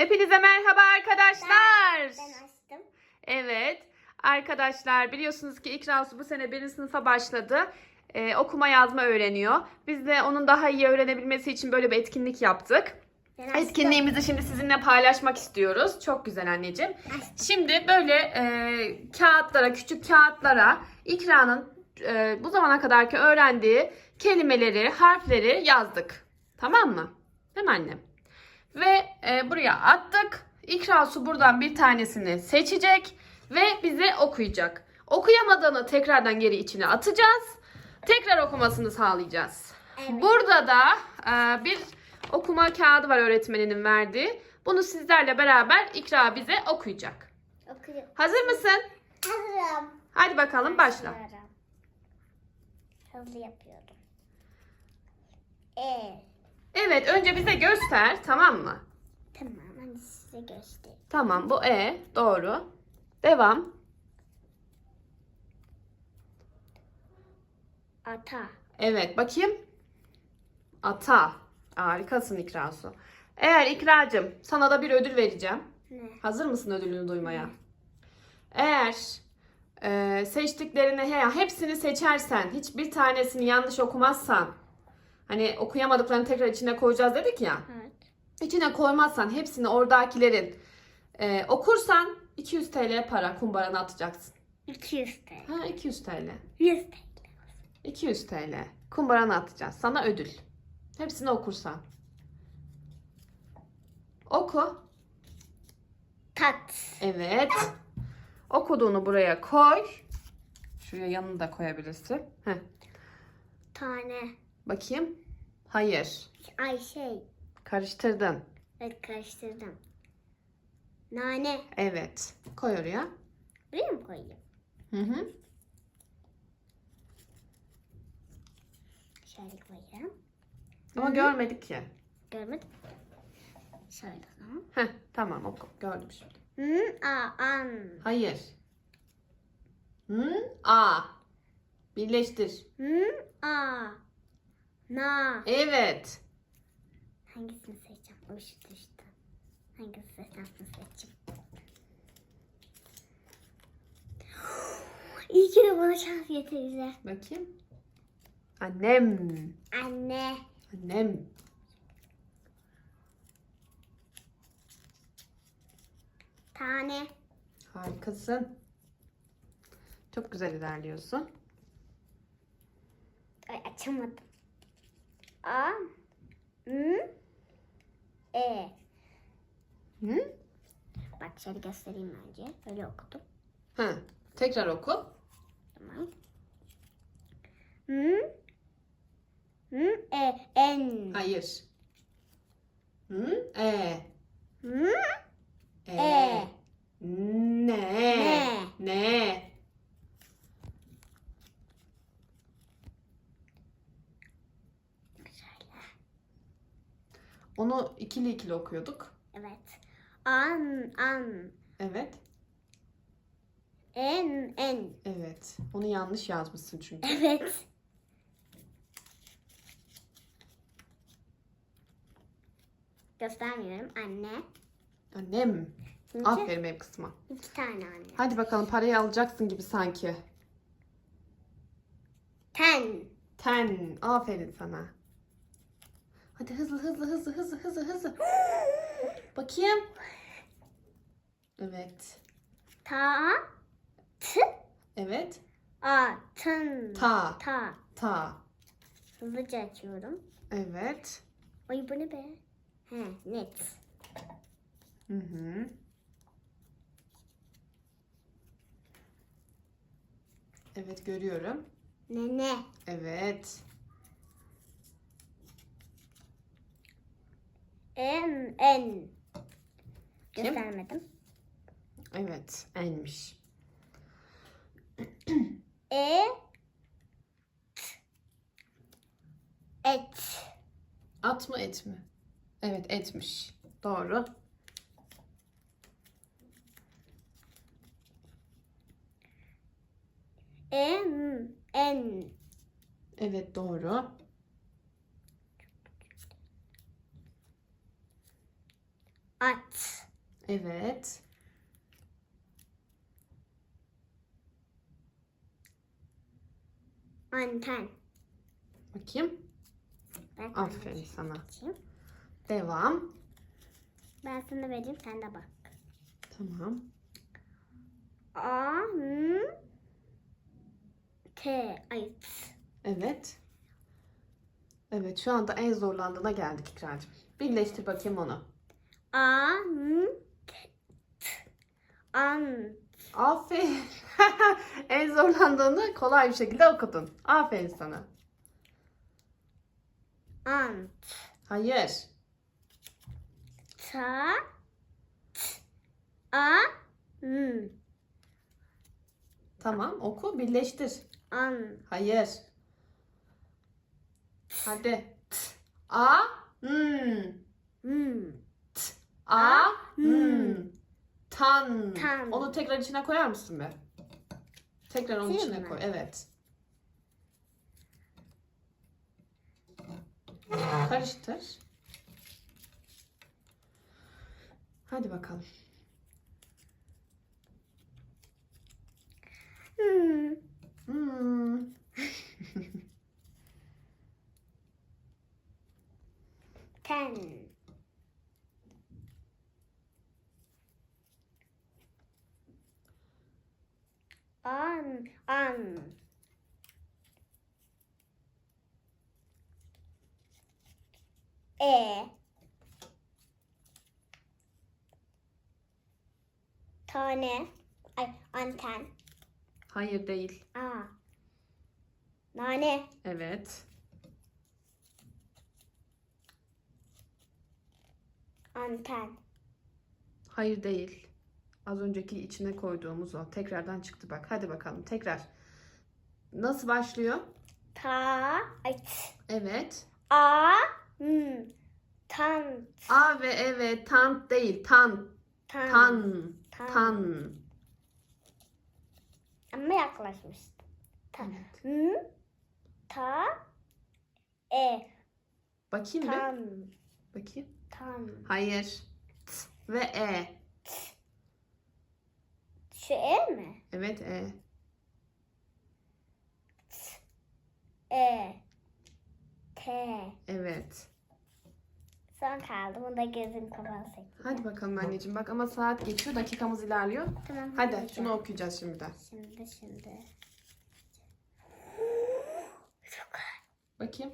Hepinize merhaba arkadaşlar. Ben açtım. Evet arkadaşlar biliyorsunuz ki İkra bu sene birinci sınıfa başladı. Ee, okuma yazma öğreniyor. Biz de onun daha iyi öğrenebilmesi için böyle bir etkinlik yaptık. Ben açtım. Etkinliğimizi şimdi sizinle paylaşmak istiyoruz. Çok güzel anneciğim. Şimdi böyle e, kağıtlara, küçük kağıtlara İkra'nın e, bu zamana kadarki öğrendiği kelimeleri, harfleri yazdık. Tamam mı? Değil mi annem? Ve e, buraya attık. İkra Su buradan bir tanesini seçecek ve bize okuyacak. Okuyamadığını tekrardan geri içine atacağız. Tekrar okumasını sağlayacağız. Evet. Burada da e, bir okuma kağıdı var öğretmeninin verdiği. Bunu sizlerle beraber İkra bize okuyacak. Okuyorum. Hazır mısın? Hazırım. Hadi bakalım başla. Başlıyorum. Hızlı yapıyorum. E. Evet önce bize göster tamam mı? Tamam hadi size göstereyim. Tamam bu E doğru. Devam. Ata. Evet bakayım. Ata. Harikasın İkrasu. Eğer İkracığım sana da bir ödül vereceğim. Ne? Hazır mısın ödülünü duymaya? Eğer e, seçtiklerini he- hepsini seçersen, hiçbir tanesini yanlış okumazsan, hani okuyamadıklarını tekrar içine koyacağız dedik ya. Evet. İçine koymazsan hepsini oradakilerin e, okursan 200 TL para kumbarana atacaksın. 200 TL. Ha 200 TL. 100 TL. 200 TL. Kumbarana atacağız. Sana ödül. Hepsini okursan. Oku. Tat. Evet. Okuduğunu buraya koy. Şuraya yanını da koyabilirsin. Heh. Tane. Bakayım. Hayır. Ay şey. Karıştırdın. Evet karıştırdım. Nane. Evet. Koy oraya. Buraya mı koyayım? Hı hı. Şöyle koyayım. Ama Hı hı. görmedik ki. Görmedim. Şöyle o zaman. Heh, tamam oku. Gördüm şimdi. Hı, a, an. Hayır. Hı, a. Birleştir. Hı, a, na. Evet. Hangisini seçeceğim? O şu düştü. Hangisini seçeceğim seçeceğim. İyi ki de bana şans getirdi. Bakayım. Annem. Anne. Annem. Tane. Harikasın. Çok güzel ilerliyorsun. Ay açamadım. A. M. E. Hı? Bak şöyle göstereyim önce. Öyle okudum. Ha, tekrar oku. Tamam. M. M. E. En. Hayır. Hı? E. M. E. E. Ne. Ne. Ne. Şöyle. Onu ikili ikili okuyorduk. Evet. An. An. Evet. En. En. Evet. Onu yanlış yazmışsın çünkü. Evet. Göstermiyorum. Anne. Annem. Çünkü Aferin benim kızıma. iki tane anne. Hadi bakalım parayı alacaksın gibi sanki. Ten. Ten. Aferin sana. Hadi hızlı hızlı hızlı hızlı hızlı hızlı. Bakayım. Evet. Ta. T. Evet. A. Tın. Ta. Ta. Ta. Hızlıca açıyorum. Evet. Ay bu ne be? He. Net. Hı hı. Evet görüyorum. Nene. Evet. En. En. Göstermedim. Evet. Enmiş. E. T. Et. At mı et mi? Evet etmiş. Doğru. En. En. Evet doğru. At. Evet. Anten. Bakayım. Ben Aferin sana. Açayım. Devam. Ben sana vereyim sen de bak. Tamam. A, N, T. Ay. t. Evet. Evet şu anda en zorlandığına geldik İkracığım. Birleştir bakayım onu. A, N, T. t. An. Aferin. en zorlandığını kolay bir şekilde okudun. Aferin sana. Ant. Hayır. Ta. t. A, N. Tamam oku birleştir. An. Hayır. Hadi. T, A, n. Hmm. A, n. Tan. Tan. Onu tekrar içine koyar mısın be? Tekrar onun içine mı? koy. Evet. Karıştır. Hadi bakalım. Hmm. Hmm. Ten. An. An. E. Tane. Ay, anten. Hayır değil. A. Nane. Evet. Anten. Hayır değil. Az önceki içine koyduğumuz o. Tekrardan çıktı bak. Hadi bakalım tekrar. Nasıl başlıyor? Ta. Ay, t. Evet. A. N. Tan. A ve evet tant değil. Tan. Tan. Tan. Tan. Tan. Ama yaklaşmıştı. Ta. Evet. N. Ta. E. Bakayım bir. Tan. Bakayım. Tan. Hayır. T ve E. Şu E mi? Evet E. E. T. Evet. Son kaldı. Bunu da gözüm kapansın. Hadi bakalım anneciğim. Bak ama saat geçiyor. Dakikamız ilerliyor. Tamam. Hadi şunu okuyacağız şimdi. Şimdi şimdi. Bakayım.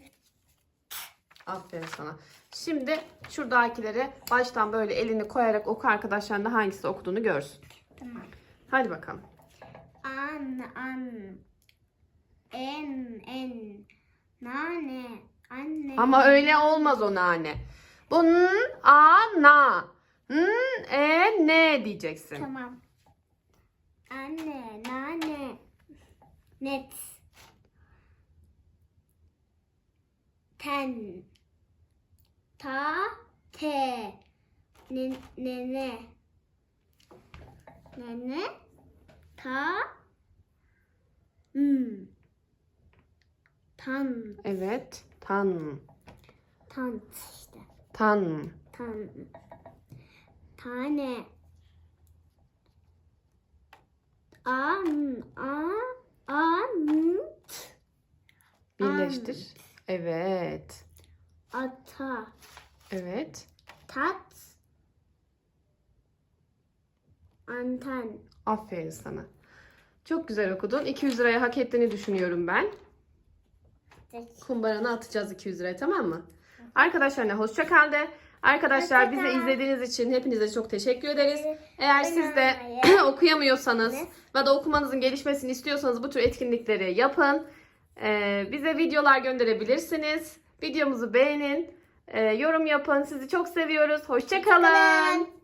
Aferin sana. Şimdi şuradakileri baştan böyle elini koyarak oku arkadaşların da hangisi okuduğunu görsün. Tamam. Hadi bakalım. An an. En en. Nane. Anne. Ama öyle olmaz o nane. Bu n, a, na. N, e, ne diyeceksin. Tamam. Anne, nane, net, ten, ta, te, ne, nene, nene, ta, m, tan, Evet. Tan. tant işte, Tan. tan, tane, an, a, an, Birleştir. Evet. ata, Evet. tat, anten. Aferin sana. Çok güzel okudun. 200 liraya hak ettiğini düşünüyorum ben. Kumbarana atacağız 200 liraya tamam mı? Arkadaşlarına hoşça kal de. Arkadaşlar bizi izlediğiniz için hepinize çok teşekkür ederiz. Eğer siz de okuyamıyorsanız ya da okumanızın gelişmesini istiyorsanız bu tür etkinlikleri yapın. Ee, bize videolar gönderebilirsiniz. Videomuzu beğenin. Ee, yorum yapın. Sizi çok seviyoruz. Hoşça kalın. Hoşçakalın.